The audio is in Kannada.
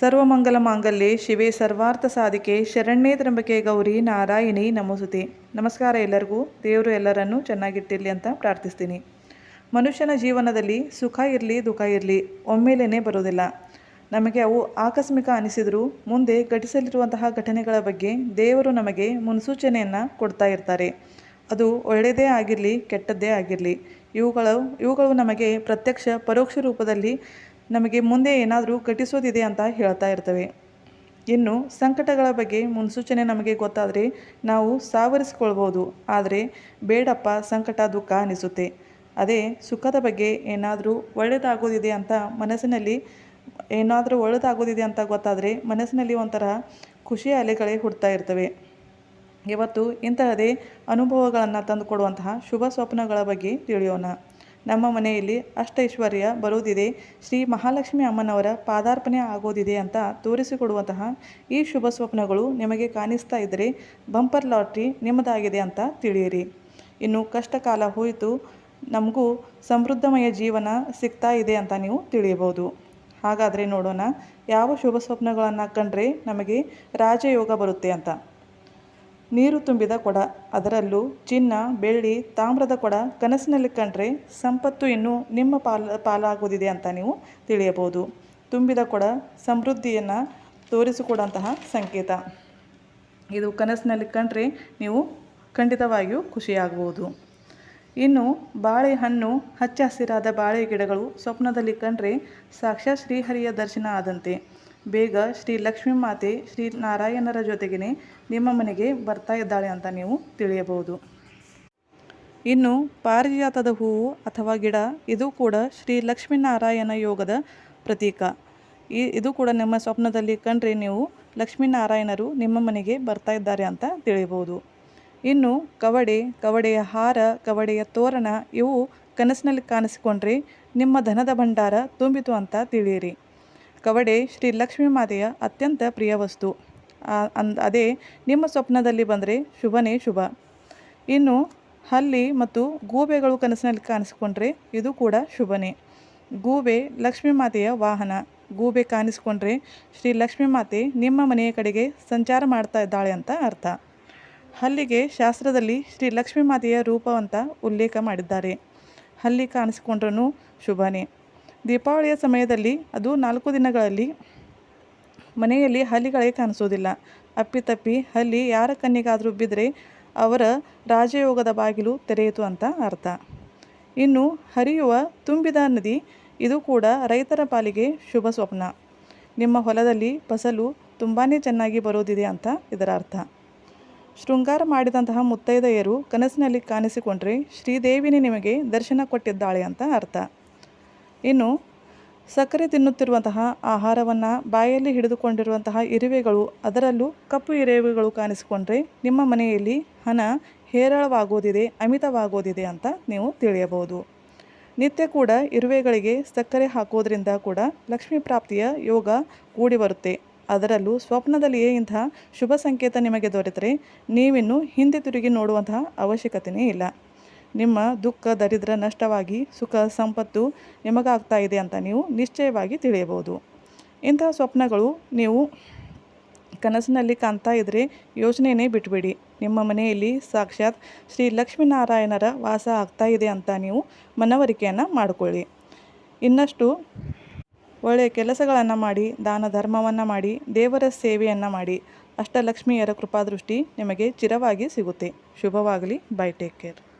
ಸರ್ವಮಂಗಲ ಮಾಂಗಲ್ಯ, ಶಿವೆ ಸರ್ವಾರ್ಥ ಸಾಧಿಕೆ, ಶರಣ್ಯೇ ತ್ರಂಬಕೆ ಗೌರಿ, ನಾರಾಯಣಿ ನಮೋಸುತಿ. ನಮಸ್ಕಾರ ಎಲ್ಲರಿಗೂ. ದೇವರು ಎಲ್ಲರನ್ನೂ ಚೆನ್ನಾಗಿಟ್ಟಿರಲಿ ಅಂತ ಪ್ರಾರ್ಥಿಸ್ತೀನಿ. ಮನುಷ್ಯನ ಜೀವನದಲ್ಲಿ ಸುಖ ಇರಲಿ, ದುಃಖ ಇರಲಿ ಒಮ್ಮೆಲೇ ಬರೋದಿಲ್ಲ. ನಮಗೆ ಅವು ಆಕಸ್ಮಿಕ ಅನಿಸಿದರೂ ಮುಂದೆ ಘಟಿಸಲಿರುವಂತಹ ಘಟನೆಗಳ ಬಗ್ಗೆ ದೇವರು ನಮಗೆ ಮುನ್ಸೂಚನೆಯನ್ನು ಕೊಡ್ತಾ ಇರ್ತಾರೆ. ಅದು ಒಳ್ಳೆಯದೇ ಆಗಿರಲಿ, ಕೆಟ್ಟದ್ದೇ ಆಗಿರಲಿ. ಇವುಗಳು ಇವುಗಳು ನಮಗೆ ಪ್ರತ್ಯಕ್ಷ, ಪರೋಕ್ಷ ರೂಪದಲ್ಲಿ ನಮಗೆ ಮುಂದೆ ಏನಾದರೂ ಘಟಿಸೋದಿದೆ ಅಂತ ಹೇಳ್ತಾ ಇರ್ತವೆ. ಇನ್ನು ಸಂಕಟಗಳ ಬಗ್ಗೆ ಮುನ್ಸೂಚನೆ ನಮಗೆ ಗೊತ್ತಾದರೆ ನಾವು ಸಾವರಿಸಿಕೊಳ್ಬೋದು ಆದರೆ ಬೇಡಪ್ಪ, ಸಂಕಟ, ದುಃಖ ಅನಿಸುತ್ತೆ. ಅದೇ ಸುಖದ ಬಗ್ಗೆ ಏನಾದರೂ ಒಳ್ಳೆಯದಾಗೋದಿದೆ ಅಂತ ಮನಸ್ಸಿನಲ್ಲಿ, ಏನಾದರೂ ಒಳ್ಳೆಯದಾಗೋದಿದೆ ಅಂತ ಗೊತ್ತಾದರೆ ಮನಸ್ಸಿನಲ್ಲಿ ಒಂಥರ ಖುಷಿಯ ಅಲೆಗಳೇ ಹುಡ್ತಾ ಇರ್ತವೆ. ಇವತ್ತು ಇಂತಹದೇ ಅನುಭವಗಳನ್ನು ತಂದುಕೊಡುವಂತಹ ಶುಭ ಸ್ವಪ್ನಗಳ ಬಗ್ಗೆ ತಿಳಿಯೋಣ. ನಮ್ಮ ಮನೆಯಲ್ಲಿ ಅಷ್ಟೈಶ್ವರ್ಯ ಬರುವುದಿದೆ. ಶ್ರೀ ಮಹಾಲಕ್ಷ್ಮಿ ಅಮ್ಮನವರ ಪಾದಾರ್ಪಣೆ ಆಗೋದಿದೆ ಅಂತ ತೋರಿಸಿಕೊಡುವಂತಹ ಈ ಶುಭ ಸ್ವಪ್ನಗಳು ನಿಮಗೆ ಕಾಣಿಸ್ತಾ ಇದ್ದರೆ ಬಂಪರ್ ಲಾಟ್ರಿ ನಿಮ್ಮದಾಗಿದೆ ಅಂತ ತಿಳಿಯಿರಿ. ಇನ್ನು ಕಷ್ಟ ಕಾಲ ಹೋಯಿತು, ನಮಗೂ ಸಮೃದ್ಧಮಯ ಜೀವನ ಸಿಗ್ತಾ ಇದೆ ಅಂತ ನೀವು ತಿಳಿಯಬಹುದು. ಹಾಗಾದರೆ ನೋಡೋಣ, ಯಾವ ಶುಭ ಸ್ವಪ್ನಗಳನ್ನು ಕಂಡ್ರೆ ನಮಗೆ ರಾಜಯೋಗ ಬರುತ್ತೆ ಅಂತ. ನೀರು ತುಂಬಿದ ಕೊಡ, ಅದರಲ್ಲೂ ಚಿನ್ನ, ಬೆಳ್ಳಿ, ತಾಮ್ರದ ಕೊಡ, ಕನಸಿನಲ್ಲಿ ಕಂಡ್ರೆ ಸಂಪತ್ತು ಇನ್ನೂ ನಿಮ್ಮ ಪಾಲ, ಪಾಲಾಗುವುದಿದೆ ಅಂತ ನೀವು ತಿಳಿಯಬಹುದು. ತುಂಬಿದ ಕೊಡ, ಸಮೃದ್ಧಿಯನ್ನು ತೋರಿಸಿಕೊಡುವಂತಹ ಸಂಕೇತ. ಇದು ಕನಸಿನಲ್ಲಿ ಕಂಡ್ರೆ ನೀವು ಖಂಡಿತವಾಗಿಯೂ ಖುಷಿಯಾಗಬಹುದು. ಇನ್ನು ಬಾಳೆಹಣ್ಣು, ಹಚ್ಚ ಹಸಿರಾದ ಬಾಳೆ ಗಿಡಗಳು ಸ್ವಪ್ನದಲ್ಲಿ ಕಂಡ್ರೆ ಸಾಕ್ಷಾತ್ ಶ್ರೀಹರಿಯ ದರ್ಶನ ಆದಂತೆ. ಬೇಗ ಶ್ರೀ ಲಕ್ಷ್ಮೀ ಮಾತೆ ಶ್ರೀ ನಾರಾಯಣರ ಜೊತೆಗೇ ನಿಮ್ಮ ಮನೆಗೆ ಬರ್ತಾ ಇದ್ದಾಳೆ ಅಂತ ನೀವು ತಿಳಿಯಬಹುದು. ಇನ್ನು ಪಾರಿಜಾತದ ಹೂವು ಅಥವಾ ಗಿಡ, ಇದು ಕೂಡ ಶ್ರೀ ಲಕ್ಷ್ಮೀನಾರಾಯಣ ಯೋಗದ ಪ್ರತೀಕ. ಇದು ಕೂಡ ನಿಮ್ಮ ಸ್ವಪ್ನದಲ್ಲಿ ಕಂಡ್ರೆ ನೀವು ಲಕ್ಷ್ಮೀನಾರಾಯಣರು ನಿಮ್ಮ ಮನೆಗೆ ಬರ್ತಾ ಇದ್ದಾರೆ ಅಂತ ತಿಳಿಯಬಹುದು. ಇನ್ನು ಕವಡೆ, ಕವಡೆಯ ಹಾರ, ಕವಡೆಯ ತೋರಣ, ಇವು ಕನಸಿನಲ್ಲಿ ಕಾಣಿಸಿಕೊಂಡ್ರೆ ನಿಮ್ಮ ಧನದ ಭಂಡಾರ ತುಂಬಿತು ಅಂತ ತಿಳಿಯಿರಿ. ಕವಡೆ ಶ್ರೀ ಲಕ್ಷ್ಮೀ ಮಾತೆಯ ಅತ್ಯಂತ ಪ್ರಿಯ ವಸ್ತು. ಅಂದ ಅದೇ ನಿಮ್ಮ ಸ್ವಪ್ನದಲ್ಲಿ ಬಂದರೆ ಶುಭನೇ ಶುಭ. ಇನ್ನು ಹಲ್ಲಿ ಮತ್ತು ಗೂಬೆಗಳು ಕನಸಿನಲ್ಲಿ ಕಾಣಿಸಿಕೊಂಡ್ರೆ ಇದು ಕೂಡ ಶುಭನೇ. ಗೂಬೆ ಲಕ್ಷ್ಮೀ ಮಾತೆಯ ವಾಹನ. ಗೂಬೆ ಕಾಣಿಸ್ಕೊಂಡ್ರೆ ಶ್ರೀ ಲಕ್ಷ್ಮೀ ಮಾತೆ ನಿಮ್ಮ ಮನೆಯ ಕಡೆಗೆ ಸಂಚಾರ ಮಾಡ್ತಾ ಇದ್ದಾಳೆ ಅಂತ ಅರ್ಥ. ಹಲ್ಲಿಗೆ ಶಾಸ್ತ್ರದಲ್ಲಿ ಶ್ರೀ ಲಕ್ಷ್ಮೀ ಮಾತೆಯ ರೂಪವಂತ ಉಲ್ಲೇಖ ಮಾಡಿದ್ದಾರೆ. ಹಲ್ಲಿ ಕಾಣಿಸಿಕೊಂಡ್ರೂ ಶುಭನೇ. ದೀಪಾವಳಿಯ ಸಮಯದಲ್ಲಿ ಅದು ನಾಲ್ಕು ದಿನಗಳಲ್ಲಿ ಮನೆಯಲ್ಲಿ ಹಲ್ಲಿಗಳೇ ಕಾಣಿಸೋದಿಲ್ಲ ಅಪ್ಪಿತಪ್ಪಿ ಹಲ್ಲಿ ಯಾರ ಕಣ್ಣಿಗಾದರೂ ಬಿದ್ದರೆ ಅವರ ರಾಜಯೋಗದ ಬಾಗಿಲು ತೆರೆಯಿತು ಅಂತ ಅರ್ಥ. ಇನ್ನು ಹರಿಯುವ ತುಂಬಿದ ನದಿ, ಇದು ಕೂಡ ರೈತರ ಪಾಲಿಗೆ ಶುಭ ಸ್ವಪ್ನ. ನಿಮ್ಮ ಹೊಲದಲ್ಲಿ ಫಸಲು ತುಂಬಾ ಚೆನ್ನಾಗಿ ಬರೋದಿದೆ ಅಂತ ಇದರ ಅರ್ಥ. ಶೃಂಗಾರ ಮಾಡಿದಂತಹ ಮುತ್ತೈದೆಯರು ಕನಸಿನಲ್ಲಿ ಕಾಣಿಸಿಕೊಂಡ್ರೆ ಶ್ರೀದೇವಿನೇ ನಿಮಗೆ ದರ್ಶನ ಕೊಟ್ಟಿದ್ದಾಳೆ ಅಂತ ಅರ್ಥ. ಇನ್ನು ಸಕ್ಕರೆ ತಿನ್ನುತ್ತಿರುವಂತಹ ಆಹಾರವನ್ನು ಬಾಯಲ್ಲಿ ಹಿಡಿದುಕೊಂಡಿರುವಂತಹ ಇರುವೆಗಳು, ಅದರಲ್ಲೂ ಕಪ್ಪು ಇರುವೆಗಳು ಕಾಣಿಸಿಕೊಂಡ್ರೆ ನಿಮ್ಮ ಮನೆಯಲ್ಲಿ ಹಣ ಹೇರಳವಾಗೋದಿದೆ, ಅಮಿತವಾಗೋದಿದೆ ಅಂತ ನೀವು ತಿಳಿಯಬಹುದು. ನಿತ್ಯ ಕೂಡ ಇರುವೆಗಳಿಗೆ ಸಕ್ಕರೆ ಹಾಕೋದ್ರಿಂದ ಕೂಡ ಲಕ್ಷ್ಮೀ ಪ್ರಾಪ್ತಿಯ ಯೋಗ ಕೂಡಿ ಬರುತ್ತೆ. ಅದರಲ್ಲೂ ಸ್ವಪ್ನದಲ್ಲಿಯೇ ಇಂತಹ ಶುಭ ಸಂಕೇತ ನಿಮಗೆ ದೊರೆತರೆ, ನೀವಿನ್ನು ಹಿಂದೆ ತಿರುಗಿ ನೋಡುವಂತಹ ಅವಶ್ಯಕತೆಯೇ ಇಲ್ಲ. ನಿಮ್ಮ ದುಃಖ, ದರಿದ್ರ, ನಷ್ಟವಾಗಿ, ಸುಖ, ಸಂಪತ್ತು ನಿಮಗಾಗ್ತಾ ಇದೆ ಅಂತ ನೀವು ನಿಶ್ಚಯವಾಗಿ ತಿಳಿಯಬಹುದು. ಇಂತಹ ಸ್ವಪ್ನಗಳು ನೀವು ಕನಸಿನಲ್ಲಿ ಕಾಣ್ತಾ ಇದ್ದರೆ ಯೋಚನೆಯೇ ಬಿಟ್ಬಿಡಿ. ನಿಮ್ಮ ಮನೆಯಲ್ಲಿ ಸಾಕ್ಷಾತ್ ಶ್ರೀ ಲಕ್ಷ್ಮೀನಾರಾಯಣರ ವಾಸ ಆಗ್ತಾ ಇದೆ ಅಂತ ನೀವು ಮನವರಿಕೆಯನ್ನು ಮಾಡಿಕೊಳ್ಳಿ. ಇನ್ನಷ್ಟು ಒಳ್ಳೆಯ ಕೆಲಸಗಳನ್ನು ಮಾಡಿ, ದಾನ ಧರ್ಮವನ್ನು ಮಾಡಿ, ದೇವರ ಸೇವೆಯನ್ನು ಮಾಡಿ. ಅಷ್ಟಲಕ್ಷ್ಮಿಯರ ಕೃಪಾದೃಷ್ಟಿ ನಿಮಗೆ ಚಿರವಾಗಿ ಸಿಗುತ್ತೆ. ಶುಭವಾಗಲಿ. Bye take care.